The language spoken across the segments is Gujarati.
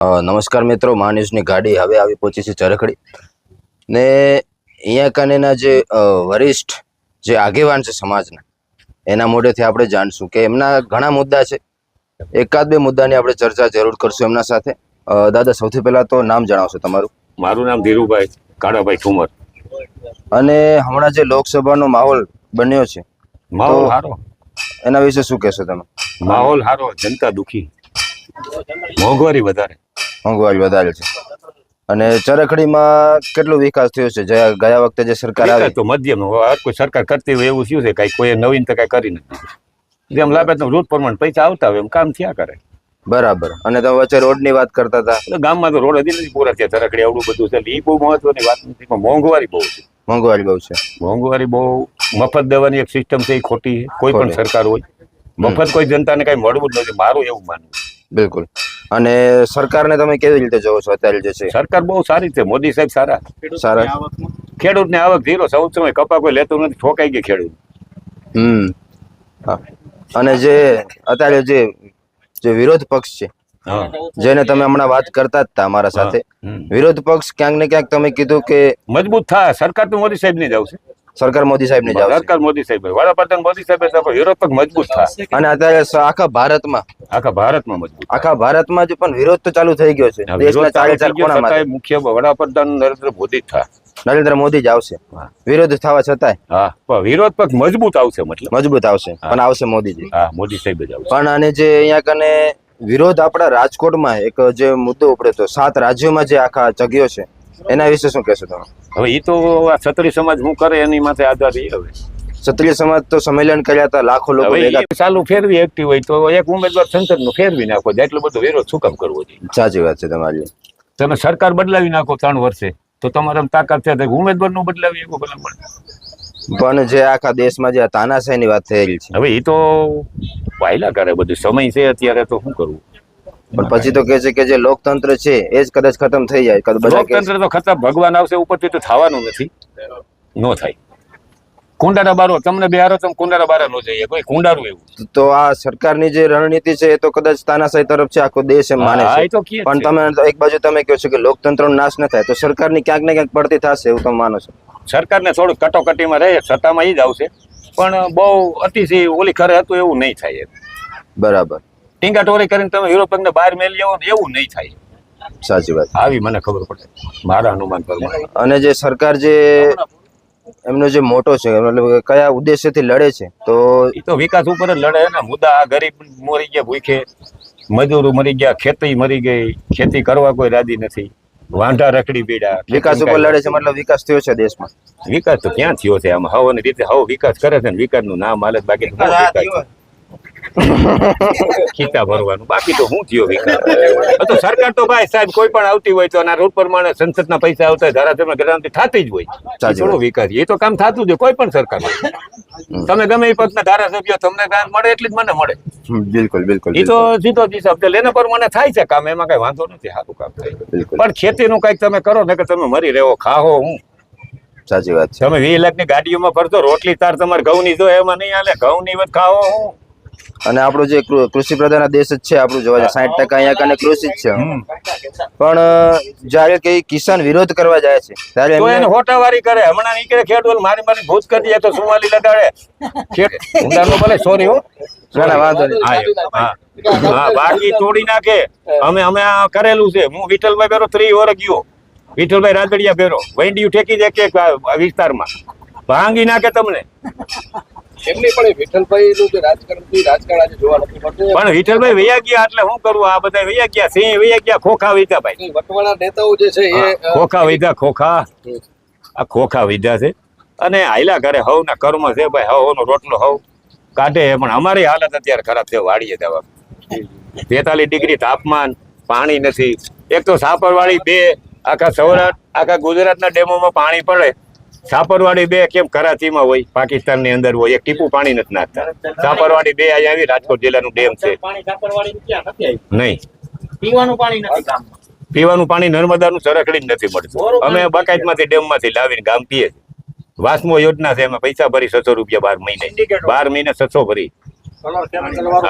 નમસ્કાર મિત્રો મહાન્યુઝની ગાડી હવે આવી પહોંચી છે ચરખડી ને અહીંયા કાનેના જે વરિષ્ઠ જે આગેવાન છે સમાજના એના મોઢેથી આપણે જાણશું કે એમના ઘણા મુદ્દા છે. એકાદ બે મુદ્દાની આપણે ચર્ચા જરૂર કરશું એમના સાથે. દાદા સૌથી પહેલા તો નામ જણાવશો તમારું. મારું નામ ધીરુભાઈ કાળાભાઈ ઠુમર. અને હમણાં જે લોકસભાનો માહોલ બન્યો છે માહોલ સારો હારો. એના વિશે શું કહેશો તમે? માહોલ હારો જનતા દુખી. મોંઘવારી વધારે. મોંઘવારી વધારે છે. અને ચરખડીમાં કેટલો વિકાસ થયો છે? ગયા વખતે જે સરકાર આવી તો મધ્યમ કોઈ સરકાર કરતી હોય એવું શું છે કઈ? કોઈ નવીન તો કઈ કરી નથી જેમ લાભે તો રોજ પ્રમાણે પૈસા આવતા હોય એમ કામ થયા કરે. બરાબર. અને તમે વચ્ચે રોડની વાત કરતા હતા? ગામમાં તો રોડ હજી નથી પૂરા થયા. ચરખડી આવડું બધું છે. એ બહુ મહત્વની વાત નથી પણ મોંઘવારી બહુ છે. મોંઘવારી બહુ છે. મોંઘવારી બહુ મફત દેવાની એક સિસ્ટમ છે એ ખોટી છે. કોઈ પણ સરકાર હોય. મફત કોઈ જનતાને કઈ મળવું જ નથી. મારું એવું માનવું બિલકુલ. અને સરકારને તમે કેવી રીતે જોવો છો અત્યારે જે છે? સરકાર બહુ સારી છે મોદી સાહેબ સારા. સારા. ખેડૂતને આવક ઝીરો સૌ સમય કપા કોઈ લેતું નથી ઠોકાઈ ગઈ ખેડૂત. હમ. હા. અને જે અત્યારે જે જે વિરોધ પક્ષ છે જેને તમે હમણાં વાત કરતા જ હતા અમારા સાથે વિરોધ પક્ષ ક્યાંક ને ક્યાંક તમે કીધું કે મજબૂત થાય સરકાર તો મોદી સાહેબની જ આવશે. સરકાર મોદી સાહેબ ને જાવ સરકાર મોદી સાહેબ વડાપ્રધાન મોદી સાહેબ વિરોધ પણ મજબૂત થાય. અને અત્યારે આખા ભારતમાં. આખા ભારતમાં મજબૂત આખા ભારતમાં જ પણ વિરોધ તો ચાલુ થઈ ગયો છે. દેશના ચારે ચાર કોણામાં મુખ્ય વડાપ્રધાન નરેન્દ્ર મોદી થાય. નરેન્દ્ર મોદી જ આવશે. વિરોધ થવા છતાંય. હા વિરોધ પણ મજબૂત આવશે મતલબ. મજબૂત આવશે પણ આવશે મોદીજી. હા મોદી સાહેબ જ આવશે. પણ અને જે અહીંયા કને વિરોધ આપણા રાજકોટમાં એક જે મુદ્દો ઉપડ્યો તો સાત રાજ્યોમાં જે આખા જગ્યો છે એના વિશે શું કહેશો તમે? હવે એ તો ક્ષત્રિય સમાજ હું કરે એની માટે આધાર એ હવે. ક્ષત્રિય સમાજ તો સંમેલન કર્યા હતા લાખો લોકો ચાલુ ફેરવી એક્ટિવ હોય તો એક ઉમેદવાર સંસદનું ફેરવી નાખો એટલો બધો વિરોધ શું કામ કરવો જોઈએ સાચી વાત છે તમારી. તમે સરકાર બદલાવી નાખો ત્રણ વર્ષે તો તમારે તાકાત છે ઉમેદવારનું બદલાવી એવું ભલે પણ. જે આખા દેશમાં જે આ તાનાશાહીની વાત થયેલી છે. હવે એ તો વાયલા કરે બધું સમય છે અત્યારે તો શું કરવું? પણ પછી તો કે છે કે જે લોકતંત્ર છે એ જ કદાચ ખતમ થઈ જાય. કદાચ. લોકતંત્ર તો ખતમ. ભગવાન આવશે ઉપરથી તો થવાનું નથી. નો થાય. કુંડારા બારો તમને બિહારો તમે કુંડારા બારા નો જઈએ. કોઈ કુંડારું એવું. તો આ સરકારની જે રણનીતિ છે એ તો કદાચ તાનાશાહી તરફ છે આખો દેશ એમ માને છે. પણ તમે એક બાજુ તમે કહો છો કે લોકતંત્રનો નાશ ન થાય તો સરકારની ક્યાંક ને ક્યાંક પડતી થશે એવું તમે માનો છો. સરકારને થોડું કટોકટીમાં રહે સત્તામાં એ જ આવશે. પણ બહુ અતિશય ઓલી ખરે હતું એવું નહીં થાય બરાબર. ટીંગા ટોરી કરીને તમે યુરોપને બહાર મેલી આવો ને એવું નહીં થાય. સાચી વાત. આવી મને ખબર પડે. મારા અનુમાન પ્રમાણે. અને જે સરકાર જે એમનો જે મોટો છે મતલબ કયા ઉદ્દેશ્યથી લડે છે તો એ તો વિકાસ ઉપર જ લડે ને. મુદ્દા આ ગરીબ મરી ગયા ભૂખે. મજૂરો મરી ગયા ખેતી મરી ગઈ. ખેતી કરવા કોઈ રાજી નથી. વાંઢા રખડી પીડા. વિકાસ ઉપર લડે છે મતલબ વિકાસ થયો છે દેશમાં? વિકાસ તો ક્યાં થયો છે? આમ હવાની રીતે હવ વિકાસ કરે છે ને. વિકાસનું નામ હાલે બાકી વિકાસ ખીચા ભરવાનું. બાકી તો હું થયો વિકાસ? તો સરકાર તો ભાઈ સાહેબ કોઈ પણ આવતી હોય તો આના રૂટ પ્રમાણે સંસદના પૈસા આવતા હોય ધારાસભ્ય ગ્રામથી થતી જ હોય. થોડો વિકાસ. એ તો કામ થતું જ કોઈ પણ સરકાર તમે ગમે એ પક્ષના ધારાસભ્ય તમને ગ્રાન્ટ મળે એટલી જ મને મળે. બિલકુલ બિલકુલ એ તો સીધો હિસાબ છે. લેને પર મને થાય છે કામ એમાં કઈ વાંધો નથી સારું કામ થાય. પણ ખેતીનું કંઈક તમે કરો ને કે તમે મરી રહ્યો ખાહો હું. સાચી વાત છે. તમે વીસ લાખની ગાડીઓમાં ફરતો રોટલી તાર તમારે ઘઉંની જો એમાં નહીં હાલે ઘઉંની વત ખાવો હું. અને આપણો જે કૃષિ પ્રધાન દેશ જ છે આપણું જોવા જાય સાઠ ટકા અહીંયા કને કૃષિ જ છે. પણ જયારે કઈ કિસાન વિરોધ કરવા જાય છે ત્યારે એને હોટાવારી કરે. હમણાં નીકળે ખેડૂત મારી મારી ભૂત કરી તો સુમાલી લગાડે. ખેડ- ભલે સોરી હો. ના, ના, વાંધો નહીં. હા, હા. હા બાકી તોડી નાખે. અમે અમે આ કરેલું છે. હું વિઠ્ઠલભાઈ બેરો ત્રી ઓર ગયો. વિઠ્ઠલભાઈ રાજડિયા બેરો વૈંડિયું ઠેકી દે કે વિસ્તારમાં. ભાંગી નાખે તમને. એમની પણ વિઠ્ઠલભાઈ નું જે રાજકારણ રાજકારણ આજે જોવા નથી મળતું. પણ વિઠ્ઠલભાઈ વૈયા ગયા એટલે શું કરવું આ બધા વૈયા ગયા સિંહ વૈયા ગયા ખોખા વીધા ભાઈ. વટવાળા નેતાઓ જે છે એ ખોખા વીધા ખોખા. આ ખોખા વૈધા છે. અને હાયલા ઘરે હવ ના કર્મ છે ભાઈ હવ નો રોટલો હવ. કાઢે પણ અમારી હાલત અત્યારે ખરાબ છે વાડીએ દવા તેતાલીસ ડિગ્રી તાપમાન પાણી નથી. એક તો સાપરવાળી બે આખા સૌરાષ્ટ્ર આખા ગુજરાતના ડેમોમાં પાણી પડે. સાપરવાડી બે કેમ કરાચીમાં હોય? પાકિસ્તાનની અંદર હોય. એક ટીપું પાણી નથી નાખતા. સાપરવાડી બે અહીંયા આવી રાજકોટ જિલ્લાનું ડેમ છે. નહીં. પીવાનું પાણી નથી પીવાનું પાણી નર્મદાનું સરકડી નથી મળતું. અમે બકાયતમાંથી ડેમમાંથી લાવીને ગામ પીએ વાસમો યોજના છે એમાં પૈસા ભરી છસો રૂપિયા બાર મહિને. બાર મહિને છસો ભરી.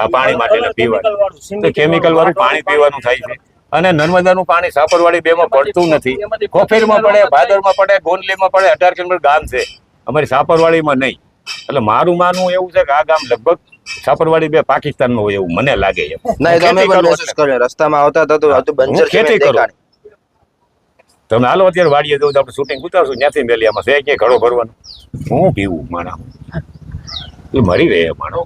આ પાણી માટે પીવાનું. કેમિકલ વાળું. પાણી પીવાનું થાય છે. અને નર્મદાનું પાણી સાપરવાડી બે માં પડતું નથી. કોફેરમાં પડે ભાદરમાં પડે ગોંડલીમાં પડે અઢાર કિલોમીટર ગામ છે. અમારી સાપરવાડીમાં નહીં. એટલે મારું માનવું એવું છે કે આ ગામ લગભગ સાપરવાડી બે પાકિસ્તાનમાં હોય એવું મને લાગે છે. રસ્તામાં આવતા હતા તો હતું બંજર હું ખેતી કરો. તમે હાલો અત્યારે વાડીએ જવું તો આપણે શૂટિંગ ઉતારશું. ત્યાંથી મેલિયામાં છે કે ઘડો ભરવાનો. હું પીવું માણા. એ મરી રહે માણો.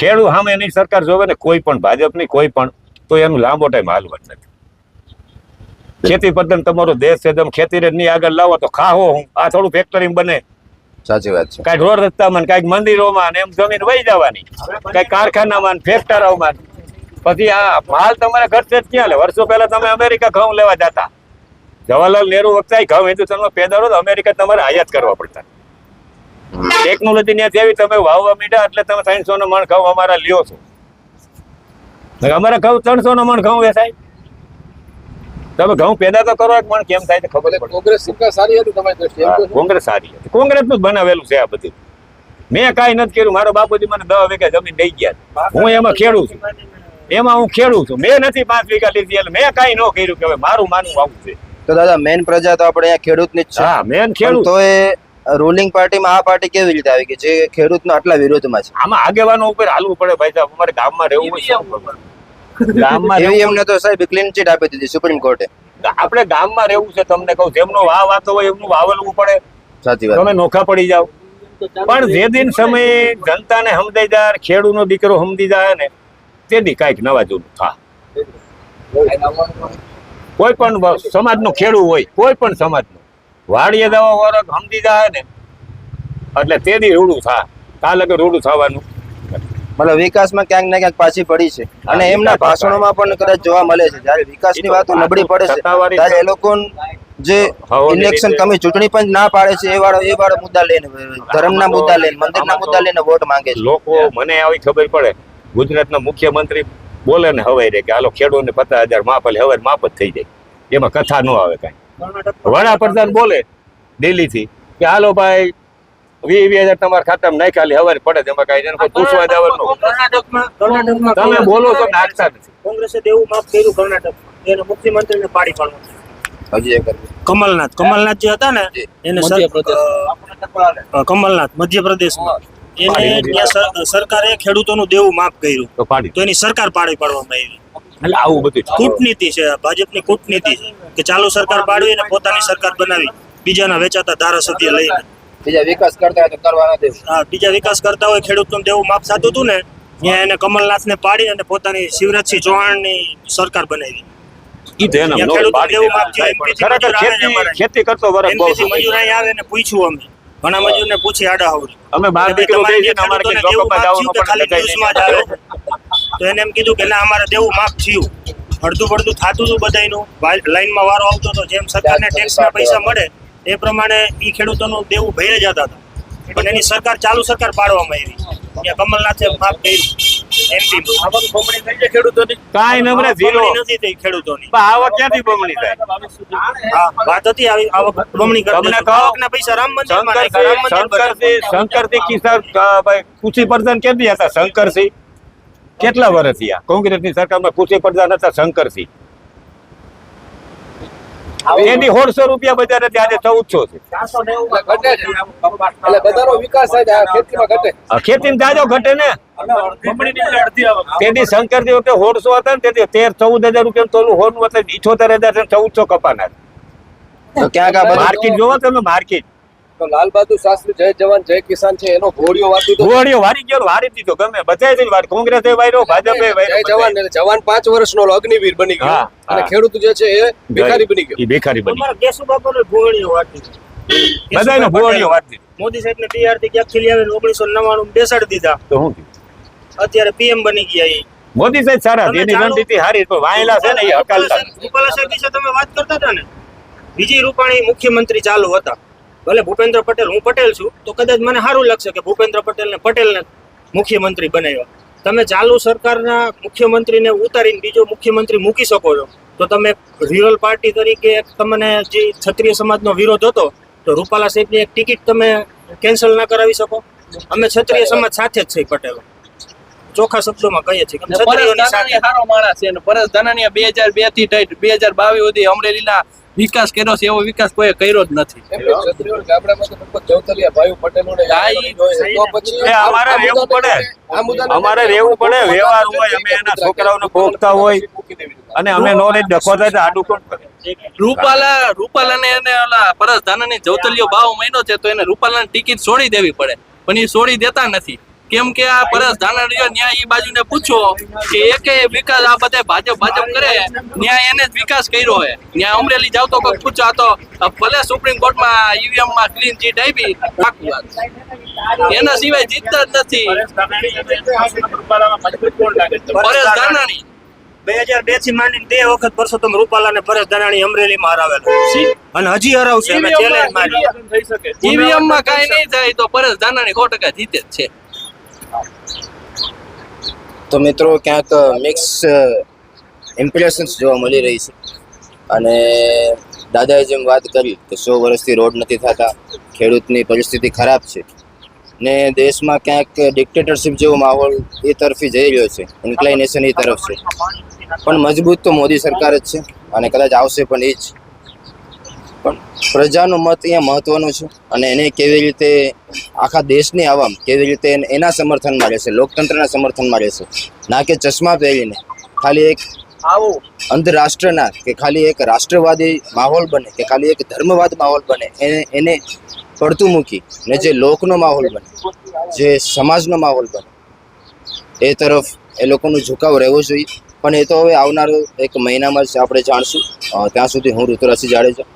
ખેડૂત સામે એની સરકાર જોવે ને કોઈ પણ ભાજપની કોઈ પણ તો એનું લાંબો ટાઈમ હાલવાનું નથી. ખેતી પદ્ધતિ તમારો દેશ છે તમે ખેતી ને નહીં આગળ લાવો તો ખાહો હું. આ થોડું ફેક્ટરી બને. સાચી વાત છે. કાંઈક રોડ રસ્તામાં કાંઈક મંદિરોમાં એમ જમીન વહી જવાની. કાંઈક કારખાનામાં ફેક્ટરોમાં પછી આ માલ તમારે ઘટશે જ ક્યાં લે? વર્ષો પહેલા તમે અમેરિકા ઘઉં લેવા જતા. જવાહરલાલ નહેરુ વખતે ઘઉં હિન્દુસ્તાનમાં પેદા હતો તો અમેરિકા તમારે આયાત કરવા પડતા. ટેકનોલોજી ત્યાં જેવી તમે વાવવા મીડા એટલે તમે ત્રણસો નો મણ ઘઉં અમારા લ્યો છો. અમારા ઘઉં ત્રણસો નો મણ ઘઉં વેચાય. તમે ઘઉં પેદા તો કરો એક મણ કેમ થાય ખબર કોંગ્રેસ સરકાર સારી હતી તમારી દ્રષ્ટિએ? કોંગ્રેસ સારી હતી. કોંગ્રેસનું બનાવેલું છે આ બધું. મેં કાંઈ નથી કર્યું. મારો બાપુજી મને દસ વીઘા જમીન દઈ ગયા હું એમાં ખેડું છું. એમાં હું ખેડું છું. મેં નથી પાંચ વીઘા લીધી એટલે મેં કાંઈ ન કર્યું કે હવે મારું માનવું આવું છે. તો દાદા મેન પ્રજા તો આપણે અહીંયા ખેડૂતની જ છે. હા મેન ખેડૂત. તો એ રૂલિંગ પાર્ટીમાં આ પાર્ટી કેવી રીતે આવી ગઈ? જે ખેડૂતનો આટલા વિરોધમાં છે. આમાં આગેવાનો ઉપર હાલવું પડે ભાઈ સાહેબ. અમારે ગામમાં રહેવું છે ગામમાં એવી એમને તો સાહેબ ક્લીન ચીટ આપી દીધી સુપ્રીમ કોર્ટે. આપણે ગામમાં રહેવું છે તમને કહું જેમનો વાવ વાતો હોય એમનું વાવલવું પડે. સાચી વાત. તમે નોખા પડી જાઓ. પણ જે દિન સમયે જનતાને સમજાઈ જાય ખેડૂતનો દીકરો સમજી જાય ને તે દી કાંઈક નવા જૂનું થા. કોઈ પણ સમાજનો ખેડૂત હોય કોઈ પણ સમાજનો. વાડીએ દવા વરખ સમજી જાય ને એટલે તે દી રૂડું થાય કાલે કે રૂડું થવાનું. મતલબ વિકાસમાં ક્યાંક ને ક્યાંક પાછી પડી છે. અને એમના ભાષણોમાં પણ કદાચ જોવા મળે છે. જ્યારે વિકાસની વાતો નબળી પડે છે ત્યારે એ લોકો જે ઇલેક્શન કમી ચૂંટણી પણ ના પાડે છે એ વાળો એ વાળો મુદ્દા લઈને ધર્મના મુદ્દા લઈને મંદિરના મુદ્દા લઈને વોટ માંગે છે. લોકો મને આવી ખબર પડે. ગુજરાતના મુખ્યમંત્રી બોલે ને હવે રે કે હાલો ખેડૂતને પચાસ હજાર માફ એટલે હવે માફ જ થઈ જાય. એમાં કથા ન આવે કાંઈ. વડાપ્રધાન બોલે દિલ્હીથી કે હાલો ભાઈ વીસ વીસ હજાર તમારા ખાતામાં નાખ્યા પડે કાંઈ એને પૂછવા જવાનું કર્ણાટકમાં કર્ણાટકમાં તમે બોલો છો નાખતા નથી. કોંગ્રેસે દેવું માફ કર્યું કર્ણાટક એને મુખ્યમંત્રીને પાડી પાડવાનું. કમલનાથ. કમલનાથ જે હતા ને એને કમલનાથ મધ્યપ્રદેશમાં. એને સરકારે ખેડૂતોનું દેવું માફ કર્યું. પાડી તો એની સરકાર પાડી પાડવામાં આવી. એટલે આવું બધું કૂટનીતિ છે ભાજપની કૂટનીતિ કે ચાલુ સરકાર પાડવી અને પોતાની સરકાર બનાવી બીજાના વેચાતા ધારાસભ્ય લઈને. બીજા વિકાસ કરતા હોય તો કરવા ના દેવું. આ બીજા વિકાસ કરતા હોય ખેડૂતનું દેવું માફ થતું હતું ને ત્યાં એને કમલનાથને પાડી અને પોતાની શિવરાજસિંહ ચૌહાણની સરકાર બનાવી. મજૂર આવે ખેતી. કરતો મજૂર અહીં ને પૂછ્યું અમે. ઘણા મજૂરને પૂછી આડા હવરી અમે બાર ને અમારે જવાનું પણ તો એને એમ કીધું કે ના અમારે દેવું માફ થયું. અડધું પડધું થતું હતું બધાનું લાઈનમાં વારો આવતો હતો જેમ સરકારને ટેક્સના પૈસા મળે એ પ્રમાણે એ ખેડૂતોનું દેવું ભરી જતા હતા. પણ એની સરકાર ચાલુ સરકાર પાડવામાં આવી. ત્યાં કમલનાથે માફ કર્યું. એમપી આવક બમણી થઈ છે ખેડૂતોની? કાંઈ નમરે ઝીરો. નથી થઈ ખેડૂતોની. પણ આવક ક્યાંથી બમણી થાય? હા વાત હતી આવી આવક બમણી કરી તમને આવકના પૈસા રામ મંદિરમાં રામ મંદિર શંકરસિંહ શંકરસિંહ કિસાન ભાઈ કૃષિ પ્રધાન કેદી હતા? શંકરસિંહ? કેટલા વર્ષ થયા? કોંગ્રેસની સરકારમાં કૃષિ પ્રધાન હતા શંકરસિંહ. એની સોળસો રૂપિયા બજાર હતી આજે ચૌદસો છે. ચારસો નેવું એટલે ઘટે છે. એટલે બધાનો વિકાસ થાય છે આ ખેતીમાં ઘટે. આ ખેતીમાં જાજો ઘટે ને. તેથી શંકરજી વખતે સોળસો હતા ને તેથી તેર ચૌદ હજાર રૂપિયા તોલું હોનું એટલે ઇઠોતેર હજાર ચૌદસો કપાના તો ક્યાંક આ બધું માર્કેટ જોવો તમે માર્કેટ. તો લાલ બહાદુર શાસ્ત્રી જય જવાન જય કિસાન છે. એનો ઘોડિયો તો ગોળીઓ વારી ગયો વારી દીધો. ગમે બધાય જ વાર કોંગ્રેસે વાર્યો ભાજપે જય જવાન એટલે જવાન 5 વર્ષનો અગ્નિવીર બની ગયો. અને ખેડૂત જે છે એ ભિખારી બની ગયો. એ ભિખારી બની અમારા કેશુબાપાને ભોળીઓ વાંચી બધાને ભોળીઓ વારી મોદી સાહેબ ને બિહારથી ક્યાંક ખીલી આવે 1999 માં બેસાડી દીધા. તો હું? અત્યારે પીએમ બની ગયા એ મોદી સાહેબ સારા એની રણનીતિ હારી તો વાયેલા છે ને એ હકાલતા રૂપાલા સાહેબ વિશે તમે વાત કરતા હતા ને? બીજી રૂપાણી મુખ્યમંત્રી ચાલુ હતા. ભલે ભૂપેન્દ્ર પટેલ હું પટેલ છું તો કદાચ મને સારું લાગશે કે ભૂપેન્દ્ર પટેલને પટેલને મુખ્યમંત્રી બનાવ્યા. તમે ચાલુ સરકારના મુખ્યમંત્રીને ઉતારીને બીજો મુખ્યમંત્રી મૂકી શકો છો. તો તમે રિયલ પાર્ટી તરીકે તમને જે ક્ષત્રિય સમાજનો વિરોધ હતો તો રૂપાલા સાહેબની એક ટિકિટ તમે કેન્સલ ના કરાવી શકો. અમે ક્ષત્રિય સમાજ સાથે જ છીએ પટેલો. ચોખ્ખા શબ્દોમાં કહીએ છીએ ક્ષત્રિયોની સાથે. ધાનાણી માણસ છે ને પરેશ ધાનાણીયા બે હજાર બેથી બે હજાર બાવીસ સુધી અમરેલીના વિકાસ કર્યો છે એવો વિકાસ કોઈ કર્યો જ નથી. અમારે રહેવું પડે. અમારે રહેવું પડે. વ્યવહાર હોય અમે એના છોકરાઓને ભોગતા હોય. અને અમે નો લઈને ડખો થાય આડું કોણ કરે? રૂપાલા રૂપાલાને એને ઓલા પરેશ ધાનાણી જવતલિયો ભાવ મહિનો છે તો એને રૂપાલાની ટિકિટ છોડી દેવી પડે. પણ એ છોડી દેતા નથી. કેમ કે આ પરેશ ધાનાણીઓ ન્યાય એ બાજુને પૂછો કે એક વિકાસ આ બધે ભાજપ ભાજપ કરે? ન્યાય એને જ વિકાસ કર્યો હે. ન્યાય અમરેલી જાવ તો કોઈ પૂછો તો ભલે સુપ્રીમ કોર્ટમાં ઈવીએમમાં ક્લીન ચીટ આવી પાકું વાત. એના સિવાય જીતતા જ નથી. પરેશ ધાનાણી બે હજાર બેથી માંડીને બે વખત પરસોત્તમ રૂપાલા અને પરેશ ધાનાણી અમરેલીમાં હરાવેલા. અને હજી હરાવશે અમે ચેલેન્જ મારીએ. ઈવીએમમાં કઈ નહીં થાય તો પરેશ ધાનાણી સો ટકા જીતે જ છે. તો મિત્રો ક્યાંક મિક્સ ઇમ્પ્રેશન્સ જોવા મળી રહી છે. અને દાદાએ જેમ વાત કરી કે સો વર્ષથી રોડ નથી થતા, ખેડૂતની પરિસ્થિતિ ખરાબ છે. ને દેશમાં ક્યાંક ડિક્ટેટરશિપ જેવો માહોલ એ તરફી જઈ રહ્યો છે ઇન્ક્લાઇનેશન એ તરફ છે. પણ મજબૂત તો મોદી સરકાર જ છે અને કદાચ આવશે પણ એ જ. પણ પ્રજાનો મત અહીંયા મહત્વનો છે અને એને કેવી રીતે આખા દેશની આવામ કેવી રીતે એને- એના સમર્થનમાં રહેશે લોકતંત્રના સમર્થનમાં રહેશે. ના કે ચશ્મા પહેરીને ખાલી એક અંતરરાષ્ટ્રના કે ખાલી એક રાષ્ટ્રવાદી માહોલ બને કે ખાલી એક ધર્મવાદ માહોલ બને એને એને પડતું મૂકી ને જે લોકનો માહોલ બને જે સમાજનો માહોલ બને એ તરફ એ લોકોનું ઝુકાવ રહેવો જોઈએ. પણ એ તો હવે આવનારો એક મહિનામાં જ આપણે જાણશું. ત્યાં સુધી હું ઋતુરાજસિંહ જાડેજા.